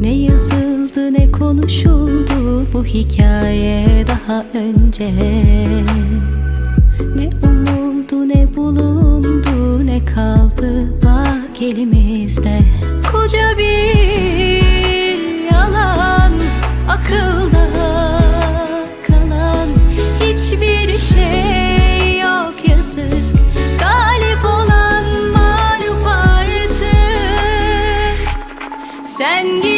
Ne yazıldı ne konuşuldu bu hikaye daha önce? Ne umuldu ne bulundu ne kaldı bak elimizde Koca bir yalan akılda kalan hiçbir şey Sen git.